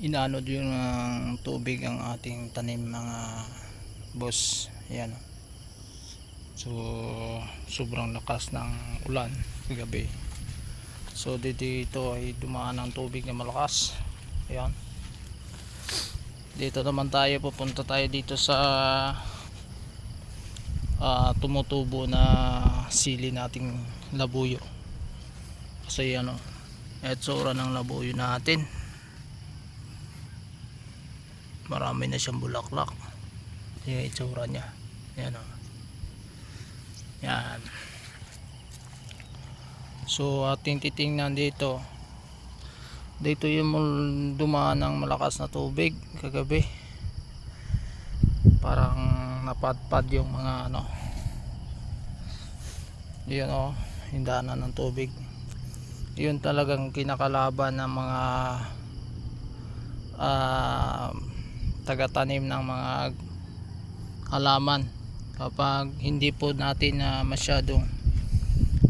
inanod yung ah, tubig ang ating tanim mga boss. Yan so sobrang lakas ng ulan kagabi. So dito, ay dumaan ang tubig na malakas. Yan dito naman tayo pupunta tayo dito sa ah, tumutubo na sili nating labuyo. Kasi ano etsura ng labuyo natin marami na siyang bulaklak. Yung itsura niya. Yan o yan. So ating titingnan dito. Dito yung dumaan ng malakas na tubig kagabi. Parang napadpad yung mga ano. Yun o yung daanan ng tubig. Yun talagang kinakalaban ng mga ah, tagatanim ng mga halaman kapag hindi po natin na masyadong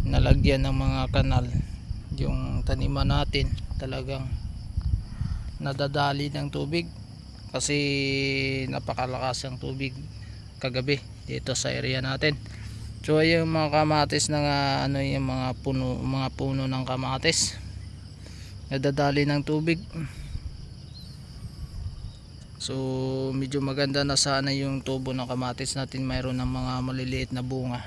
nalagyan ng mga kanal. Yung taniman natin talagang nadadali ng tubig kasi napakalakas ang tubig kagabi dito sa area natin. So yung mga kamatis na ano yung mga puno mga puno ng kamatis nadadali ng tubig so medyo maganda na sana yung tubo ng kamatis natin. Mayroon ng mga maliliit na bunga.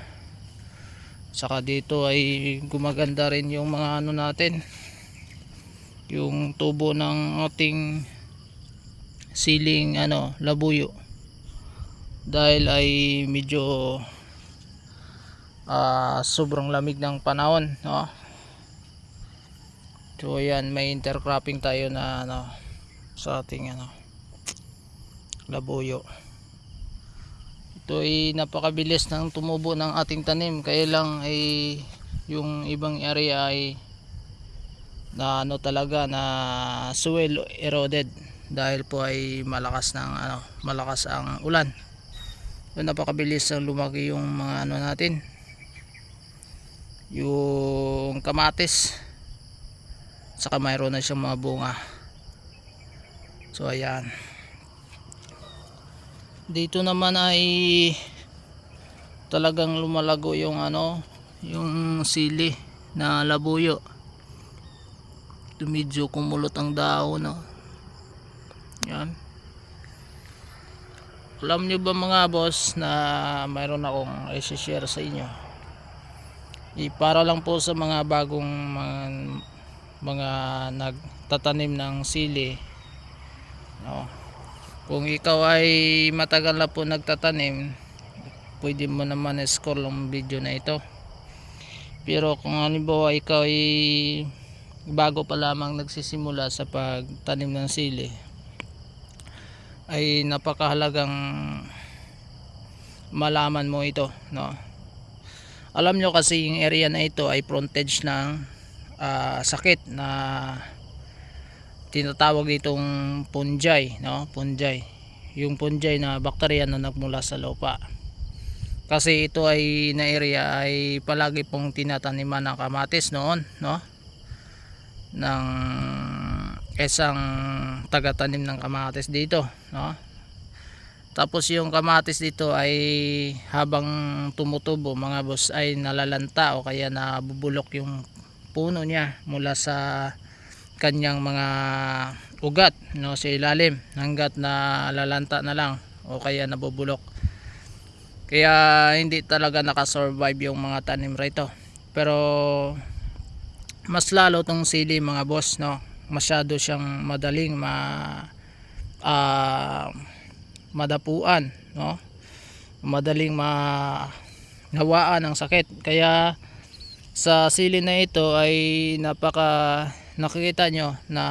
Saka dito ay gumaganda rin yung mga ano natin. Yung tubo ng ating siling ano labuyo. Dahil ay medyo ah, sobrang lamig ng panahon no? So ayan may intercropping tayo na ano sa ating ano labuyo. Ito ay napakabilis ng tumubo ng ating tanim. Kaya lang ay yung ibang area ay na ano talaga na soil eroded dahil po ay malakas ng ano malakas ang ulan. So, napakabilis ang lumaki yung mga ano natin. Yung kamatis. Saka mayroon na siyang mga bunga. So ayan dito naman ay talagang lumalago yung ano yung sili na labuyo medyo kumulot ang daon no? yan alam nyo ba mga boss na mayroon akong i-share sa inyo I, para lang po sa mga bagong mga, mga nagtatanim ng sili no? Kung ikaw ay matagal na po nagtatanim pwede mo naman score ang video na ito. Pero kung halimbawa ikaw ay bago pa lamang nagsisimula sa pagtanim ng sili ay napakahalagang malaman mo ito no? Alam nyo kasi yung area na ito ay frontage ng ah, sakit na tinatawag ditong fungi no? Fungi yung fungi na bakterya na nagmula sa lupa. Kasi ito ay na area ay palagi pong tinataniman ng kamatis noon no? Ng isang tagatanim ng kamatis dito no? Tapos yung kamatis dito ay habang tumutubo mga boss ay nalalanta o kaya nabubulok yung puno niya mula sa kanyang mga ugat no sa ilalim hanggat na lalanta na lang o kaya nabubulok. Kaya hindi talaga nakasurvive yung mga tanim rito pero mas lalo tong sili mga boss no. Masyado siyang madaling ma ah, madapuan no. Madaling ma hawaan ng sakit. Kaya sa sili na ito ay napaka nakikita nyo na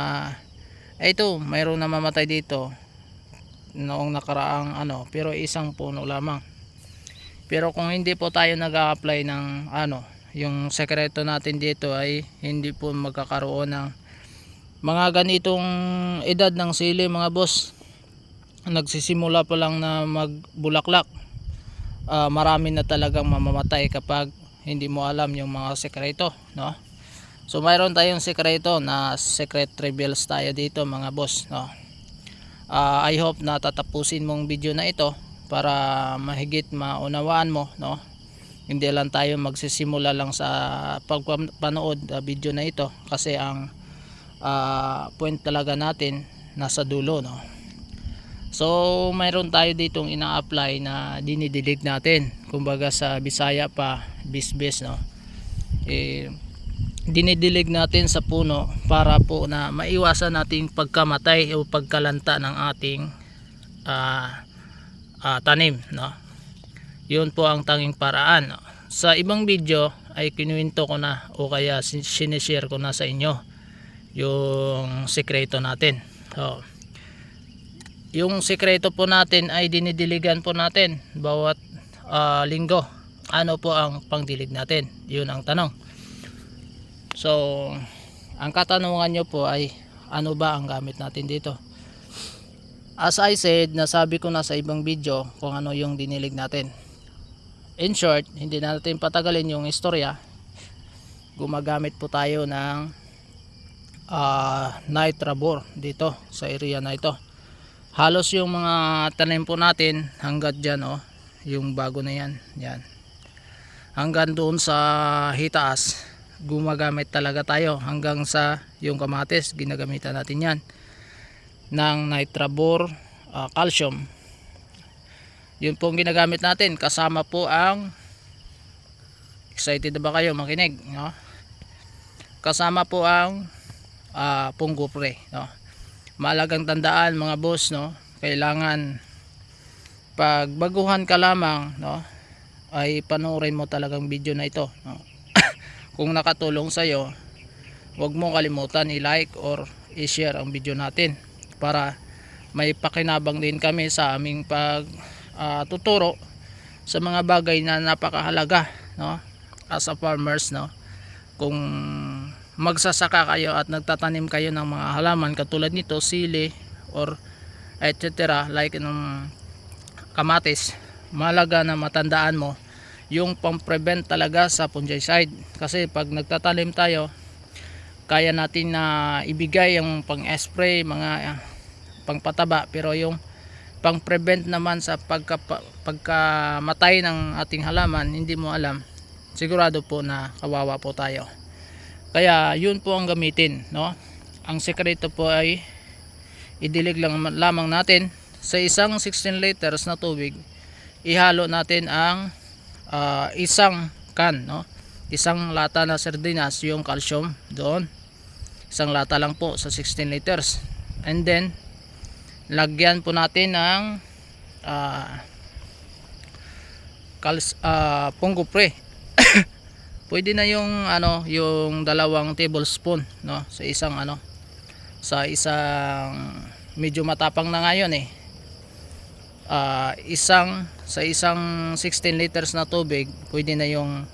eh, ito mayroong namamatay dito noong nakaraang ano pero isang puno lamang. Pero kung hindi po tayo nag-a-apply ng ano yung sekreto natin dito ay hindi po magkakaroon ng mga ganitong edad ng sili mga boss. Nagsisimula pa lang na magbulaklak. Ah, marami na talagang mamamatay kapag hindi mo alam yung mga sekreto no so mayroon tayong sekreto na secret reveals tayo dito mga boss no? Ah, I hope na tatapusin mong video na ito para mahigit maunawaan mo no? Hindi lang tayo magsisimula lang sa pagpanood uh, video na ito kasi ang ah, point talaga natin nasa dulo no? So mayroon tayo ditong ina-apply na dinidilig natin. Kumbaga sa Bisaya pa bisbis no? Eh dinidilig natin sa puno para po na maiwasan nating pagkamatay o pagkalanta ng ating ah, ah, tanim no? Yun po ang tanging paraan no? sa ibang video ay kinuwento ko na o kaya sin- sinishare ko na sa inyo yung sekreto natin so, yung sekreto po natin ay dinidiligan po natin bawat ah, linggo. Ano po ang pangdilig natin? Yun ang tanong so ang katanungan nyo po ay ano ba ang gamit natin dito? As I said nasabi ko na sa ibang video kung ano yung dinilig natin. In short hindi na natin patagalin yung istorya. Gumagamit po tayo ng ah, night rabor dito sa area na ito. Halos yung mga tanim po natin hanggat dyan oh, yung bago na yan. Yan. Hanggang doon sa hitaas gumagamit talaga tayo hanggang sa yung kamatis ginagamitan natin yan ng nitrabor ah, calcium yun po ang ginagamit natin kasama po ang excited ba kayo makinig no? kasama po ang ah, punggupre no? malagang tandaan mga boss no kailangan pag baguhan ka lamang no ay panoorin mo talagang video na ito no? Kung nakatulong sa iyo huwag mo kalimutan i-like or i-share ang video natin para may pakinabang din kami sa aming pag ah, tuturo sa mga bagay na napakahalaga no? As a farmers no? Kung magsasaka kayo at nagtatanim kayo ng mga halaman katulad nito sili or etc like ng kamatis malaga na matandaan mo yung pang-prevent talaga sa fungicide. Kasi pag nagtatanim tayo kaya natin na ibigay yung pang-spray mga ah, pangpataba. Pero yung pang-prevent naman sa pagka, pagkamatay ng ating halaman hindi mo alam. Sigurado po na kawawa po tayo. Kaya yun po ang gamitin no? Ang sekreto po ay idilig lang lamang natin. Sa isang 16 liters na tubig ihalo natin ang ah, isang can no? Isang lata na sardinas yung calcium doon. Isang lata lang po sa 16 liters. And then lagyan po natin ng ah kals ah, punggupre pwede na yung ano yung dalawang tablespoon no? Sa isang ano sa isang medyo matapang na ngayon eh Ah, isang sa isang 16 liters na tubig pwede na yung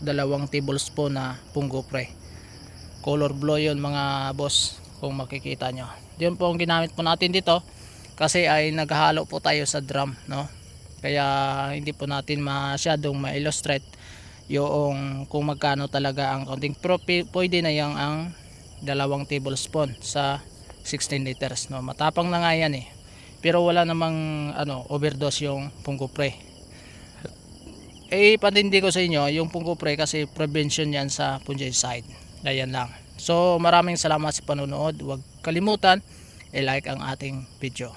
dalawang tablespoon na punggupre color blue yun mga boss kung makikita nyo. Yun po ang ginamit po natin dito kasi ay naghahalo po tayo sa drum no? Kaya hindi po natin masyadong ma-illustrate yung kung magkano talaga ang counting pwede na yung ang dalawang tablespoon sa 16 liters no? Matapang na nga yan eh pero wala namang ano overdose yung punggupre eh patindi ko sa inyo yung punggupre kasi prevention yan sa fungicide. Ayan lang. So maraming salamat sa panonood. Huwag kalimutan i-like ang ating video